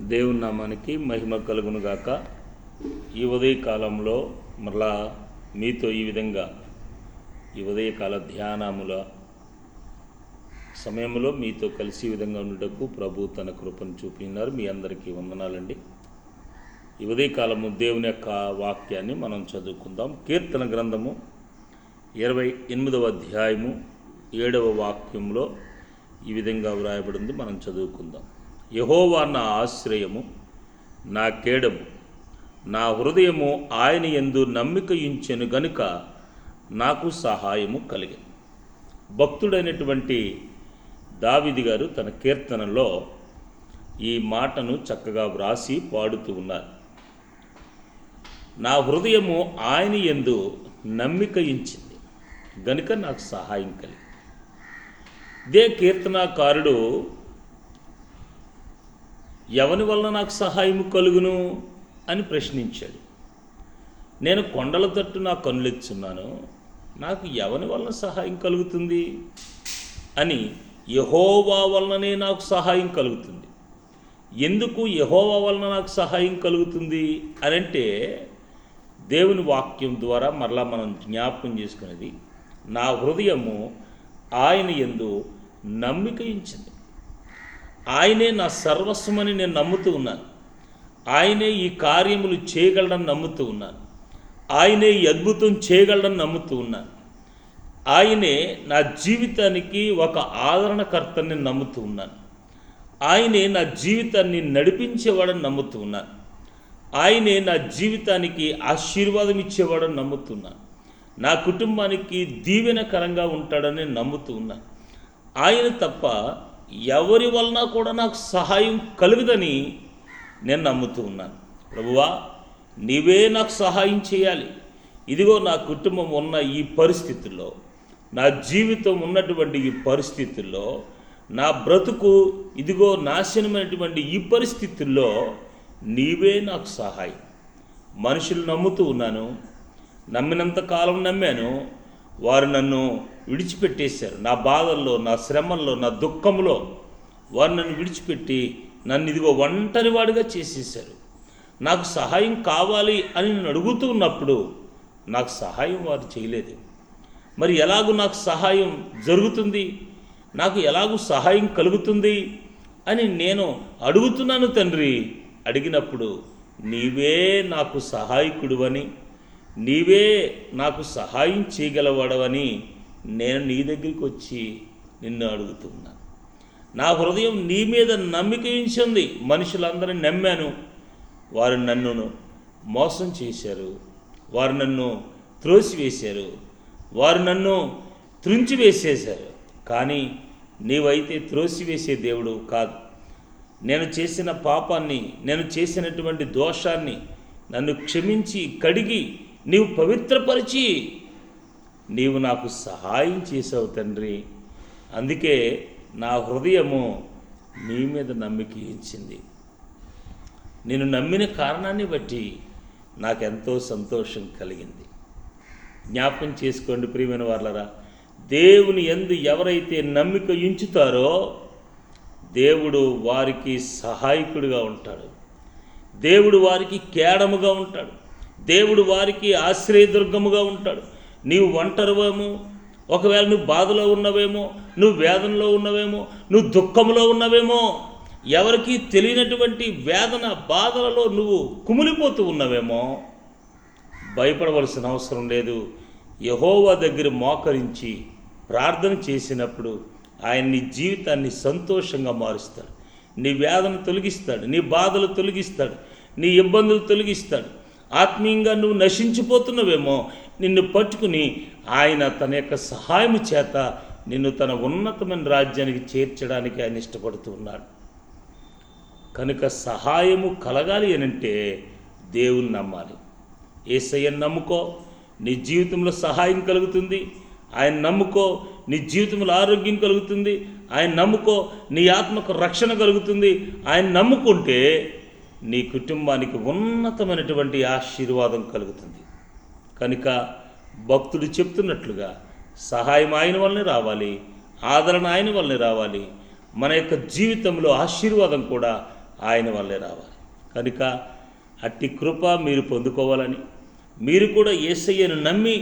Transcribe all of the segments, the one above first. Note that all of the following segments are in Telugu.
దేవుని నామానికి మహిమ కలుగును గాక ఈ ఉదయకాలంలో మరలా మీతో ఈ విధంగా ఈ ఉదయకాల ధ్యానముల సమయంలో మీతో కలిసి విధంగా ఉండటకు ప్రభు తన కృపను చూపినారు. మీ అందరికీ వందనాలండి. ఈ ఉదయకాలము దేవుని యొక్క వాక్యాన్ని మనం చదువుకుందాం. కీర్తన గ్రంథము ఇరవై ఎనిమిదవ అధ్యాయము ఏడవ వాక్యంలో ఈ విధంగా వ్రాయబడింది. మనం చదువుకుందాం. యహోవా నా ఆశ్రయము నా కేడము. నా హృదయము ఆయన ఎందు నమ్మిక ఇంచెను గనుక నాకు సహాయము కలిగింది భక్తుడైనటువంటి దావిది గారు తన కీర్తనలో ఈ మాటను చక్కగా వ్రాసి పాడుతూ ఉన్నారు. నా హృదయము ఆయన ఎందు నమ్మిక ఇంచింది గనుక నాకు సహాయం కలిగింది ఇదే కీర్తనాకారుడు ఎవని వలన నాకు సహాయం కలుగును అని ప్రశ్నించాడు. నేను కొండల తట్టు నా కన్నులెచ్చున్నాను నాకు ఎవని వలన సహాయం కలుగుతుంది? అని యహోవా వలననే నాకు సహాయం కలుగుతుంది. ఎందుకు యహోవా వలన నాకు సహాయం కలుగుతుంది అని అంటే దేవుని వాక్యం ద్వారా మరలా మనం జ్ఞాపకం చేసుకునేది నా హృదయము ఆయన ఎందు నమ్మిక ఇచ్చింది ఆయనే నా సర్వస్వమని నేను నమ్ముతూ ఉన్నాను. ఆయనే ఈ కార్యములు చేయగలడని నమ్ముతూ ఉన్నాను. ఆయనే ఈ అద్భుతం చేయగలడని నమ్ముతూ ఉన్నాను. ఆయనే నా జీవితానికి ఒక ఆదరణకర్తని నమ్ముతూ ఉన్నాను. ఆయనే నా జీవితాన్ని నడిపించేవాడని నమ్ముతూ ఉన్నాను. ఆయనే నా జీవితానికి ఆశీర్వాదం ఇచ్చేవాడని నమ్ముతున్నాను నా కుటుంబానికి దీవెనకరంగా ఉంటాడని నమ్ముతూ ఉన్నాను. ఆయన తప్ప ఎవరి వలన కూడా నాకు సహాయం కలుగుదని నేను నమ్ముతూ ఉన్నాను. ప్రభువా నీవే నాకు సహాయం చేయాలి. ఇదిగో నా కుటుంబం ఉన్న ఈ పరిస్థితుల్లో నా జీవితం ఉన్నటువంటి ఈ పరిస్థితుల్లో నా బ్రతుకు ఇదిగో నాశనమైనటువంటి ఈ పరిస్థితుల్లో నీవే నాకు సహాయం. మనుషులు నమ్ముతూ ఉన్నాను. నమ్మినంత కాలం నమ్మాను. వారు నన్ను విడిచిపెట్టేశారు. నా బాధల్లో నా శ్రమల్లో నా దుఃఖంలో వారు నన్ను విడిచిపెట్టి నన్ను ఇదిగో ఒంటరివాడిగా చేసేశారు. నాకు సహాయం కావాలి అని నేను అడుగుతూ ఉన్నప్పుడు నాకు సహాయం వారు చేయలేదు. మరి ఎలాగూ నాకు సహాయం జరుగుతుంది? నాకు ఎలాగూ సహాయం కలుగుతుంది? అని నేను అడుగుతున్నాను తండ్రి. అడిగినప్పుడు నీవే నాకు సహాయకుడువని నీవే నాకు సహాయం చేయగలవాడవని నేను నీ దగ్గరికి వచ్చి నిన్ను అడుగుతున్నాను నా హృదయం నీ మీద నమ్మిక ఉంచింది. మనుషులందరినీ నమ్మాను. వారు నన్ను మోసం చేశారు. వారు నన్ను త్రోసివేశారు. వారు నన్ను త్రుంచివేసేశారు. కానీ నీవైతే త్రోసివేసే దేవుడు కాదు. నేను చేసిన పాపాన్ని నేను చేసినటువంటి దోషాన్ని నన్ను క్షమించి కడిగి నీవు పవిత్రపరిచి నీవు నాకు సహాయం చేసావు తండ్రి. అందుకే నా హృదయము నీ మీద నమ్మిక ఇచ్చింది. నేను నమ్మిన కారణాన్ని బట్టి నాకెంతో సంతోషం కలిగింది. జ్ఞాపకం చేసుకోండి ప్రియమైన వాళ్ళరా దేవుని ఎందు ఎవరైతే నమ్మిక ఉంచుతారో దేవుడు వారికి సహాయకుడిగా ఉంటాడు. దేవుడు వారికి కేడముగా ఉంటాడు. దేవుడు వారికి ఆశ్రయదుర్గముగా ఉంటాడు. నీవు ఒంటరివేమో ఒకవేళ నువ్వు బాధలో ఉన్నవేమో నువ్వు వేదనలో ఉన్నవేమో నువ్వు దుఃఖంలో ఉన్నవేమో ఎవరికి తెలియనటువంటి వేదన బాధలలో నువ్వు కుమిలిపోతూ ఉన్నవేమో భయపడవలసిన అవసరం లేదు. యహోవా దగ్గర మోకరించి ప్రార్థన చేసినప్పుడు ఆయన నీ జీవితాన్ని సంతోషంగా మారుస్తాడు. నీ వేదన తొలగిస్తాడు నీ బాధలు తొలగిస్తాడు నీ ఇబ్బందులు తొలగిస్తాడు. ఆత్మీయంగా నువ్వు నశించిపోతున్నవేమో నిన్ను పట్టుకుని ఆయన తన యొక్క సహాయం చేత నిన్ను తన ఉన్నతమైన రాజ్యానికి చేర్చడానికి ఆయన ఇష్టపడుతూ ఉన్నాడు. కనుక సహాయము కలగాలి అనంటే దేవుని నమ్మాలి. ఏసయ్యను నమ్ముకో నీ జీవితంలో సహాయం కలుగుతుంది. ఆయన నమ్ముకో నీ జీవితంలో ఆరోగ్యం కలుగుతుంది. ఆయన నమ్ముకో నీ ఆత్మకు రక్షణ కలుగుతుంది. ఆయన నమ్ముకుంటే నీ కుటుంబానికి ఉన్నతమైనటువంటి ఆశీర్వాదం కలుగుతుంది. కనుక భక్తుడు చెప్తున్నట్లుగా సహాయం ఆయన వల్లనే రావాలి ఆదరణ ఆయన వల్లనే రావాలి మన యొక్క జీవితంలో ఆశీర్వాదం కూడా ఆయన వల్లే రావాలి. కనుక అట్టి కృప మీరు పొందుకోవాలని మీరు కూడా యేసయ్యను నమ్మి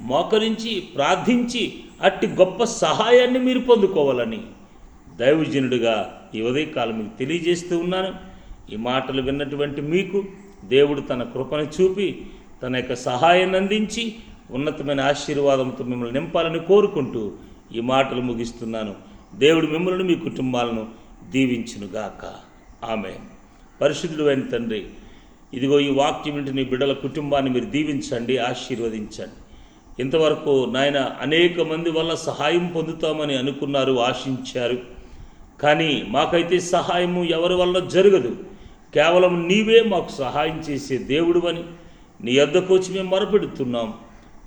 మోకరించి ప్రార్థించి అట్టి గొప్ప సహాయాన్ని మీరు పొందుకోవాలని దైవజనుడిగా ఈ ఉదయకాలం మీకు తెలియజేస్తూ ఉన్నాను. ఈ మాటలు విన్నటువంటి మీకు దేవుడు తన కృపను చూపి తన యొక్క సహాయాన్ని అందించి ఉన్నతమైన ఆశీర్వాదంతో మిమ్మల్ని నింపాలని కోరుకుంటూ ఈ మాటలు ముగిస్తున్నాను. దేవుడు మిమ్మల్ని మీ కుటుంబాలను దీవించునుగాక. ఆమె పరిశుద్ధుడు అయిన తండ్రి ఇదిగో ఈ వాక్యం వింటున్న ఈ బిడ్డల కుటుంబాన్ని మీరు దీవించండి ఆశీర్వదించండి. ఇంతవరకు నాయన అనేక మంది వల్ల సహాయం పొందుతామని అనుకున్నారు ఆశించారు. కానీ మాకైతే సహాయము ఎవరి వల్ల జరగదు. కేవలం నీవే మాకు సహాయం చేసే దేవుడు అని నీ యొద్దకు వచ్చి మేము మొరపెడుతున్నాం.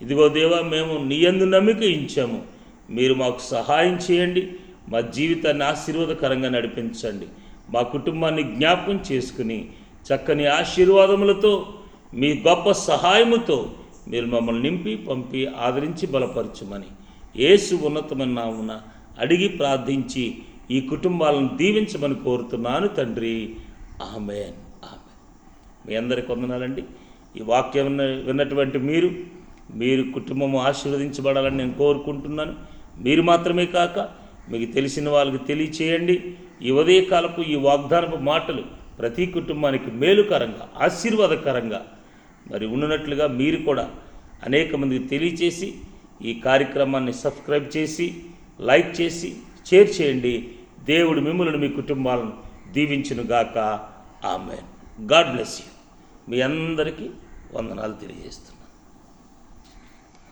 ఇదిగో దేవా మేము నీ యందు నమ్మిక ఇచ్చాము మీరు మాకు సహాయం చేయండి. మా జీవితాన్ని ఆశీర్వాదకరంగా నడిపించండి. మా కుటుంబాన్ని జ్ఞాపకం చేసుకుని చక్కని ఆశీర్వాదములతో మీ గొప్ప సహాయముతో మీరు మమ్మల్ని నింపి పంపి ఆదరించి బలపరచమని ఏసు ఉన్నతమైన నామున అడిగి ప్రార్థించి ఈ కుటుంబాలను దీవించమని కోరుతున్నాను తండ్రి. ఆమెన్. ఆమె మీ అందరికి వందనాలండి. ఈ వాక్యం విన్నటువంటి మీరు మీరు కుటుంబము ఆశీర్వదించబడాలని నేను కోరుకుంటున్నాను. మీరు మాత్రమే కాక మీకు తెలిసిన వాళ్ళకి తెలియచేయండి. ఈ ఉదయకాలపు ఈ వాగ్దానపు మాటలు ప్రతి కుటుంబానికి మేలుకరంగా ఆశీర్వాదకరంగా మరి ఉన్నట్లుగా మీరు కూడా అనేక మందికి తెలియచేసి ఈ కార్యక్రమాన్ని సబ్స్క్రైబ్ చేసి లైక్ చేసి షేర్ చేయండి. దేవుడు మిమ్మల్ని మీ కుటుంబాలను దీవించునుగాక. ఆమె గాడ్ బ్లెస్ యూ. మీ అందరికీ వందనాలు తెలియజేస్తున్నాను.